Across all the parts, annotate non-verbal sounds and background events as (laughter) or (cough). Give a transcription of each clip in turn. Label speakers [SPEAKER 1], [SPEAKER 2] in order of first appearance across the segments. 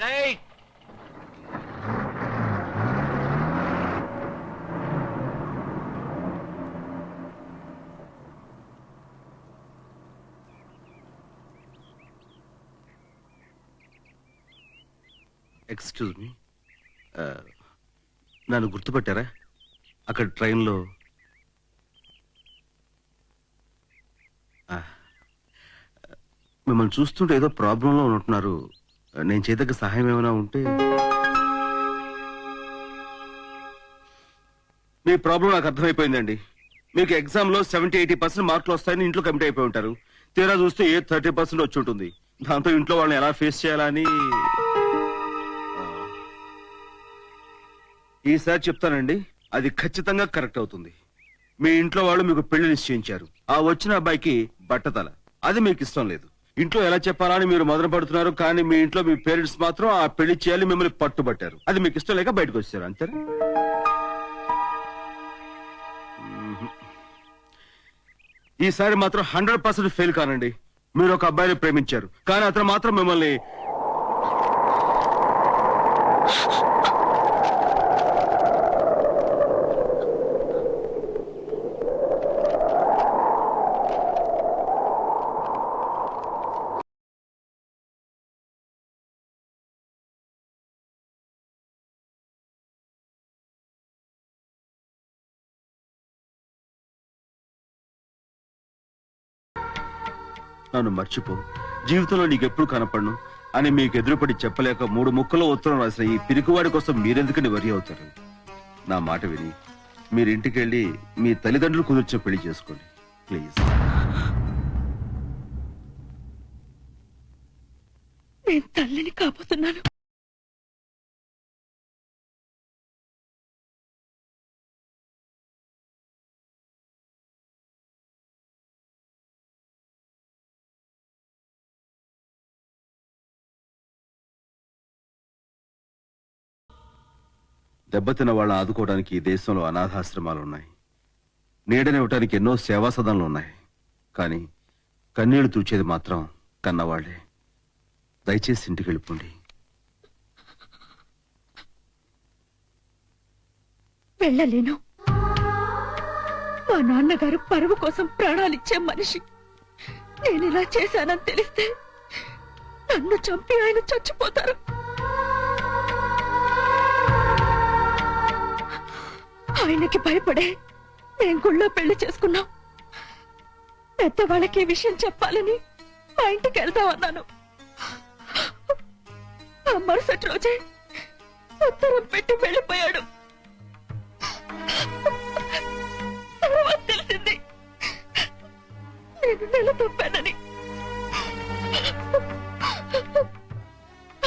[SPEAKER 1] Right
[SPEAKER 2] excuse me నన్ను గుర్తుపట్టారా? అక్కడ ట్రైన్లో ah. మిమ్మల్ని చూస్తుంటే ఏదో ప్రాబ్లంలో ఉంటున్నారు నేను చేతకు సహాయం ఏమైనా ఉంటే మీ ప్రాబ్లం నాకు అర్థమైపోయిందండి. మీకు ఎగ్జామ్లో సెవెంటీ ఎయిటీ పర్సెంట్ మార్కులు వస్తాయని ఇంట్లో కమిట్ అయిపోయి ఉంటారు. తీరా చూస్తే ఏ థర్టీ పర్సెంట్ వచ్చి ఉంటుంది. దాంతో ఇంట్లో వాళ్ళని ఎలా ఫేస్ చేయాలని ఈసారి చెప్తానండి అది ఖచ్చితంగా కరెక్ట్ అవుతుంది. మీ ఇంట్లో వాళ్ళు మీకు పెళ్ళి నిశ్చయించారు. ఆ వచ్చిన అబ్బాయికి బట్టతల. అది మీకు ఇష్టం లేదు. ఇంట్లో ఎలా చెప్పాలా అని మీరు మొదలు పడుతున్నారు కానీ మీ ఇంట్లో మీ పేరెంట్స్ మాత్రం ఆ పెళ్ళి చేయాలి మిమ్మల్ని పట్టుబట్టారు. అది మీకు ఇష్టం లేక బయటకు వచ్చారు అంతే? ఈసారి మాత్రం హండ్రెడ్ పర్సెంట్ ఫెయిల్ కానండి. మీరు ఒక అబ్బాయిని ప్రేమించారు కానీ అతను మాత్రం మిమ్మల్ని నన్ను మర్చిపో. జీవితంలో నీకెప్పుడు కనపడను అని మీకు ఎదురుపడి చెప్పలేక మూడు ముక్కలో ఉత్తరం రాసిన ఈ పిరికివాడి కోసం మీరెందుకని వరి అవుతారు? నా మాట విని మీరు ఇంటికి వెళ్ళి మీ తల్లిదండ్రులు కుదిర్చే పెళ్ళి చేసుకోండి. ప్లీజ్.
[SPEAKER 3] నేను తల్లిని కాబోతున్నాను
[SPEAKER 2] దెబ్బతిన్న వాళ్ళ ఆదుకోవడానికి ఈ దేశంలో అనాథాశ్రమాలు ఉన్నాయి నీడనివ్వటానికి ఎన్నో సేవా సదనలు ఉన్నాయి. కానీ కన్నీళ్ళు తుడిచేది మాత్రం కన్నవాళ్ళే. దయచేసి ఇంటికి వెళ్ళిపోండి.
[SPEAKER 3] వెళ్ళలేను. మా నాన్నగారు పరువు కోసం ప్రాణాలిచ్చే మనిషి. నేను ఇలా చేశానని తెలిస్తే నన్ను చంపి ఆయన చచ్చిపోతారు. ఆయనకి భయపడే మేం గుళ్ళో పెళ్ళి చేసుకున్నాం. పెద్దవాళ్ళకి ఈ విషయం చెప్పాలని మా ఇంటికి వెళ్తామన్నాను ఆ మరుసటి రోజే ఉత్తరం పెట్టి వెళ్ళిపోయాడు. తర్వాత తెలిసింది నేను నెల తప్పానని.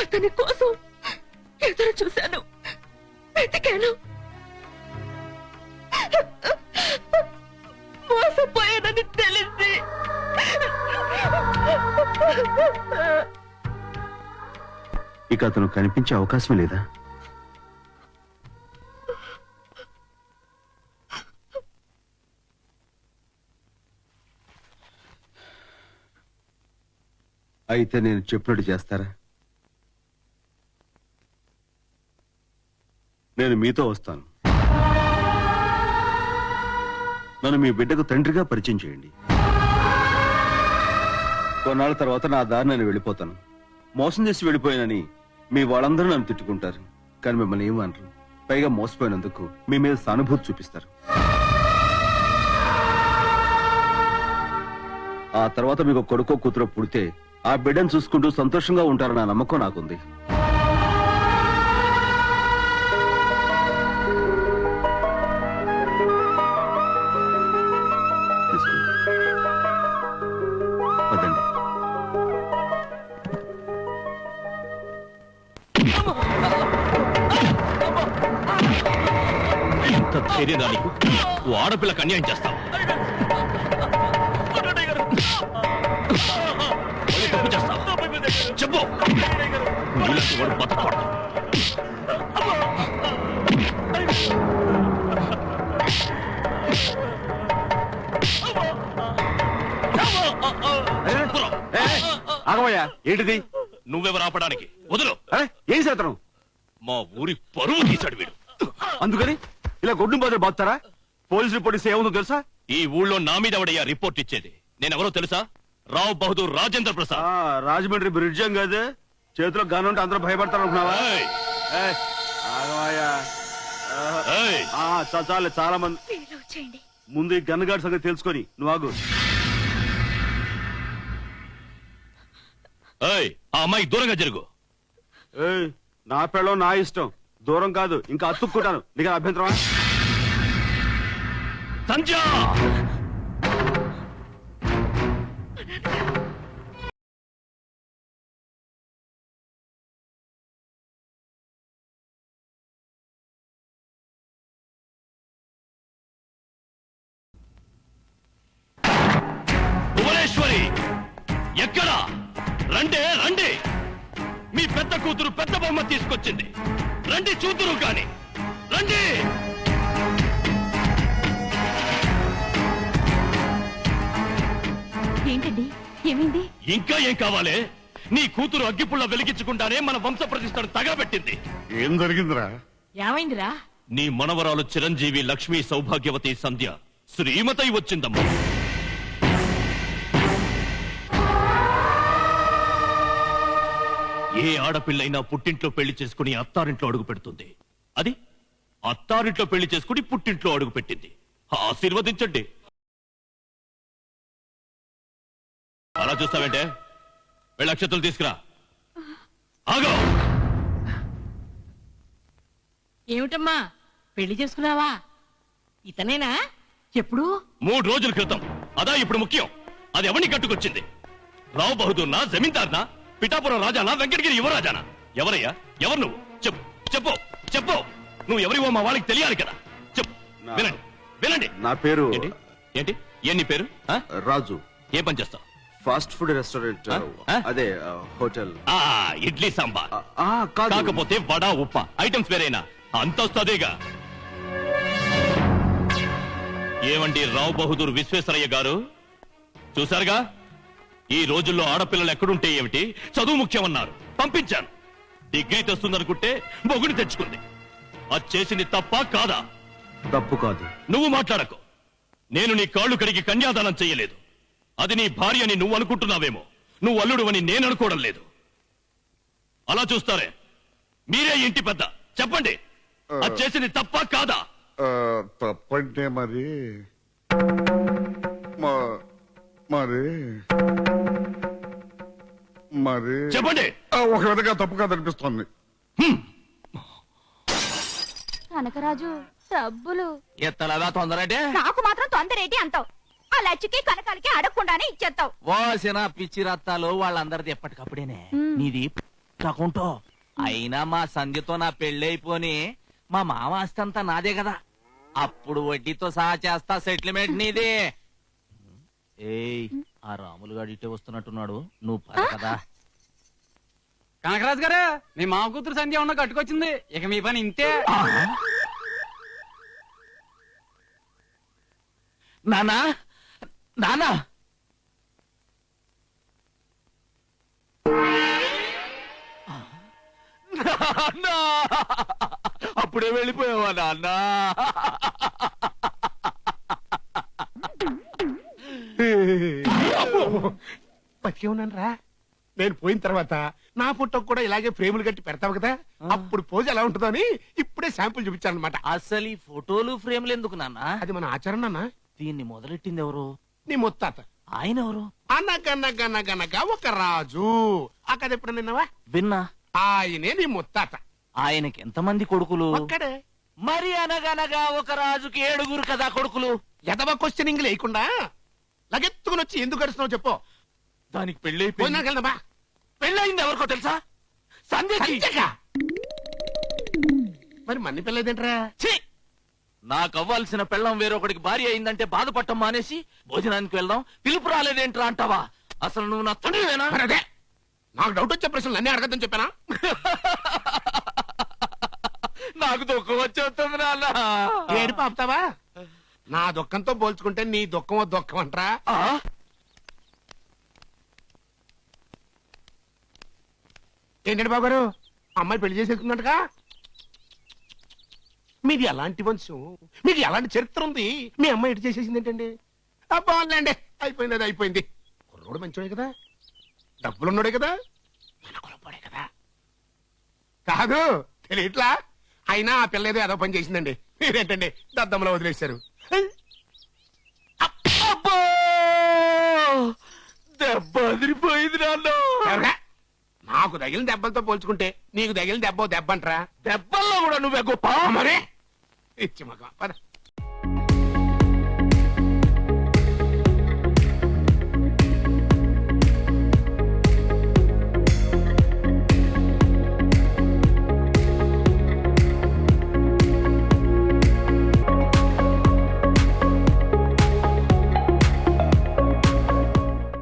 [SPEAKER 3] అతని కోసం ఎదురు చూశాను. వెతికాను.
[SPEAKER 2] ఇక అతను కనిపించే అవకాశం లేదా? అయితే నేను చెప్పినట్టు చేస్తారా? నేను మీతో వస్తాను. నన్ను మీ బిడ్డకు తండ్రిగా పరిచయం చేయండి. కొన్నాళ్ళ తర్వాత నా దారి నేను వెళ్ళిపోతాను. మోసం చేసి వెళ్ళిపోయానని మీ వాళ్ళందరూ నన్ను తిట్టుకుంటారు. కానీ మిమ్మల్ని ఏమనరు పైగా మోసపోయినందుకు మీ మీద సానుభూతి చూపిస్తారు. ఆ తర్వాత మీకు కొడుకో కూతురు పుడితే ఆ బిడ్డను చూసుకుంటూ సంతోషంగా ఉంటారన్న నమ్మకం నాకుంది.
[SPEAKER 1] ఆడపిల్లకి అన్యాయం చేస్తావు. మళ్ళీ తప్పు చేస్తావు? చెప్పు. నీలాంటి వాడు బతకూడదు.
[SPEAKER 2] ఆగమయ్యా ఏంటిది?
[SPEAKER 1] నువ్వెవరు ఆపడానికి వదులు.
[SPEAKER 2] అరే ఏం చేతనం
[SPEAKER 1] మా ఊరి పరువు తీశాడు వీడు.
[SPEAKER 2] అందుకని ఇలా గొడ్డు బదులు బాగుతారా పోలీస్ రిపోర్ట్ ఇస్తే ఏముందో తెలుసా?
[SPEAKER 1] ఈ ఊళ్ళో నా మీద ఎవడయ్యా రిపోర్ట్ ఇచ్చేది? నేనెవరో తెలుసా? రావ్ బహదూర్ రాజేంద్ర
[SPEAKER 2] ఆ,
[SPEAKER 1] ప్రసాద్
[SPEAKER 2] రాజమండ్రి బ్రిడ్జ్ కాదు? చేతిలో గన్ ఉంటే అందరూ భయపడతారు అనుకున్నావా
[SPEAKER 1] ఏయ్,
[SPEAKER 2] ఏయ్, ఆగవయ్యా. ఆ,
[SPEAKER 1] ఏయ్,
[SPEAKER 2] ఆ, చా- చాలే చాలా మంది ముందు ఈ గన్ గార్డ్ సంగతి తెలుసుకొని నువ్వు ఆగు.
[SPEAKER 1] ఏయ్, ఆ అమ్మాయి దూరంగా జరుగు.
[SPEAKER 2] ఏయ్, నా పెళ్ళం నా ఇష్టం. దూరం కాదు ఇంకా అతుక్కుంటాను. నీకు అభ్యంతరమా?
[SPEAKER 1] సంధ్య భువనేశ్వరి ఎక్కడా? రండే రండి. మీ పెద్ద కూతురు పెద్ద బొమ్మ తీసుకొచ్చింది. రండి చూతురు కాని. రండి!
[SPEAKER 3] ఏంటండి ఏమైంది?
[SPEAKER 1] ఇంకా ఏం కావాలే? నీ కూతురు అగ్గిపుల్ల వెలిగించకుండానే మన వంశ ప్రతిష్టను తగలబెట్టింది.
[SPEAKER 4] ఏం జరిగిందిరా?
[SPEAKER 5] ఏమైందిరా?
[SPEAKER 1] నీ మనవరాలు చిరంజీవి లక్ష్మీ సౌభాగ్యవతి సంధ్య శ్రీమతై వచ్చిందమ్మా. ఏ ఆడపిల్లైనా పుట్టింట్లో పెళ్ళి చేసుకుని అత్తారింట్లో అడుగు పెడుతుంది. అది? అత్తారింట్లో పెళ్ళి చేసుకుని పుట్టింట్లో అడుగు పెట్టింది. ఆశీర్వదించండి. అలా చూస్తావేంటే? వెళ్ళి అక్షతలు తీసుకురా. ఆగో!
[SPEAKER 5] ఏమిటమ్మా? పెళ్ళి చేసుకున్నావా? ఇతనేనా? ఎప్పుడు?
[SPEAKER 1] మూడు రోజుల క్రితం. అదా ఇప్పుడు ముఖ్యం. అది ఎవరిని కట్టుకొచ్చింది? రావు బహదూర్నా జమీందార్నా పిఠాపురం రాజానా వెంకటగిరి యువరాజానా? ఎవరయ్యా? ఎవరు నువ్వు? చెప్పు చెప్పు చెప్పు. నువ్వు ఎవరివో మా వాళ్ళకి తెలియాలి కదా. చెప్పు
[SPEAKER 2] నా-
[SPEAKER 1] వినండి వినండి.
[SPEAKER 2] నా పేరు
[SPEAKER 1] ఏంటి? ఏంటి? ఏ నీ పేరు? ఆ?
[SPEAKER 2] రాజు.
[SPEAKER 1] ఏ పని చేస్తావు?
[SPEAKER 2] ఫాస్ట్ ఫుడ్ రెస్టారెంట్
[SPEAKER 1] ఆ? ఆ?
[SPEAKER 2] అదే ఆ, హోటల్.
[SPEAKER 1] ఆ ఇడ్లీ సాంబార్.
[SPEAKER 2] ఆ, ఆ, కాదు.
[SPEAKER 1] కాకపోతే వడ ఉప్ప ఐటమ్స్ వేరేనా? అంతస్తు అదేగా. ఏమండి రావు బహదూర్ విశ్వేశ్వరయ్య గారు? చూశారుగా? ఈ రోజుల్లో ఆడపిల్లలు ఎక్కడుంటే ఏమిటి? చదువు ముఖ్యమన్నారు. పంపించాను. డిగ్రీ తెస్తుందనుకుంటే మొగుడు తెచ్చుకుంది. అది చేసింది తప్ప కాదా?
[SPEAKER 2] తప్పు కాదు.
[SPEAKER 1] నువ్వు మాట్లాడకు. నేను నీ కాళ్ళు కడిగి కన్యాదానం చెయ్యలేదు అది నీ భార్య అని నువ్వు అనుకుంటున్నావేమో. నువ్వు అల్లుడు అని నేను అనుకోవడం లేదు. అలా చూస్తారే. మీరే ఇంటి పెద్ద. చెప్పండి. అది చేసింది తప్ప కాదా?
[SPEAKER 4] తప్పంటే మరి. మ- మరి. మరి.
[SPEAKER 1] చెప్పండి.
[SPEAKER 4] ఒక విధంగా తప్పు కాదనిపిస్తోంది.
[SPEAKER 6] కనకరాజు డబ్బులు.
[SPEAKER 7] ఎత్తలదా తొందరంటే?
[SPEAKER 6] నాకు మాత్రం తొందరేటి అంటావు. ఆ లచ్చికి కనకాలకి అడగకుండానే ఇచ్చేస్తావు.
[SPEAKER 7] ఓసిన పిచ్చి రత్తాలు వాళ్ళందరిది ఎప్పటికప్పుడేనే. నీది అకౌంటో అయినా మా సంధ్యతో నా పెళ్ళైపోని మా మామ ఆస్తి అంతా నాదే కదా. అప్పుడు వడ్డీతో సహా చేస్తా సెటిల్మెంట్ నీది. ఏయ్ ఆ రాములు గారు ఇటే వస్తున్నట్టున్నాడు. నువ్వు పద కదా.
[SPEAKER 8] కనకరాజు గారు మీ మామ కూతురు సంధ్య ఉన్న కట్టుకొచ్చింది. ఇక మీ పని ఇంతే.
[SPEAKER 7] నానా? నానా? నాన్నా! అప్పుడే వెళ్ళిపోయావా నాన్న?
[SPEAKER 9] బతికే ఉన్నాను నేను పోయిన తర్వాత నా ఫోటోకి కూడా ఇలాగే ఫ్రేములు కట్టి పెడతావు కదా? అప్పుడు పోజ్ ఎలా ఉంటుందో అని ఇప్పుడే శాంపుల్ చూపించాను అనమాట
[SPEAKER 7] అసలు ఈ ఫోటోలు ఫ్రేమ్లు ఎందుకు నాన్న?
[SPEAKER 9] అది మన ఆచరణ అన్న
[SPEAKER 7] దీన్ని మొదలెట్టింది ఎవరు?
[SPEAKER 9] నీ ముత్తాత.
[SPEAKER 7] ఆయన ఎవరు?
[SPEAKER 9] అనగనగనగనగా ఒక రాజు. కథ ఎప్పుడు నిన్నవా
[SPEAKER 7] విన్నా.
[SPEAKER 9] ఆయనే నీ ముత్తాత.
[SPEAKER 7] ఆయనకి ఎంతమంది కొడుకులు?
[SPEAKER 9] ఒక్కడే.
[SPEAKER 7] మరి అనగనగా ఒక రాజుకి ఏడుగురు కదా కొడుకులు?
[SPEAKER 9] ఎదవ క్వశ్చనింగ్ లేకుండా లగెత్తుకుని వచ్చి ఎందుకు గడుస్తున్నావు చెప్పు.
[SPEAKER 7] దానికి పెళ్ళి
[SPEAKER 9] పోయినాక వెళ్దామా?
[SPEAKER 7] పెళ్ళయింది ఎవరికో తెలుసా? సంధ్యకి.
[SPEAKER 9] సంజగా మరి మన్ని పిల్లదేంట్రా
[SPEAKER 7] ఛీ! నాకు అవ్వాల్సిన పెళ్ళం వేరొకడికి భార్య అయిందంటే బాధపడటం మానేసి భోజనానికి వెళ్దాం. పిలుపు రాలేదేంట్రా అంటావా? అసలు నువ్వు నా తండ్రివేనా
[SPEAKER 9] అదే. నాకు డౌట్ వచ్చే ప్రశ్నలు అన్నీ అడగద్దని చెప్పానా? (laughs)
[SPEAKER 7] నాకు దుఃఖం వచ్చేస్తుంది నాన్న.
[SPEAKER 9] ఏడు పాపుతావా? నా దుఃఖంతో పోల్చుకుంటే నీ దుఃఖం ఓ దుఃఖం అంటరా.
[SPEAKER 7] ఆ?
[SPEAKER 9] ఏంటండి బాబు గారు అమ్మాయి పెళ్ళి చేసేసుకుందంటగా మీది ఎలాంటి వంశం మీది ఎలాంటి చరిత్ర ఉంది. మీ అమ్మాయి ఇటు చేసేసింది ఏంటండి? బాగుందండి. అయిపోయింది అది అయిపోయింది. కుర్రోడు మంచోడే కదా. డబ్బులున్నాడే కదా. మన కులపాడే కదా. కాదు తెలియట్లా? అయినా ఆ పిల్ల ఏదో ఏదో పని చేసిందండి. మీరేంటండి? దద్దమ్మలో వదిలేశారు.
[SPEAKER 1] దెబ్బ అదిరిపోయింది నాన్న.
[SPEAKER 9] నాకు తగిలిన దెబ్బలతో పోల్చుకుంటే నీకు తగిలిన దెబ్బ దెబ్బంట్రా దెబ్బ అంటరా?
[SPEAKER 1] దెబ్బల్లో కూడా నువ్వే గొప్ప.
[SPEAKER 9] మరే Eh, 麻哥，快点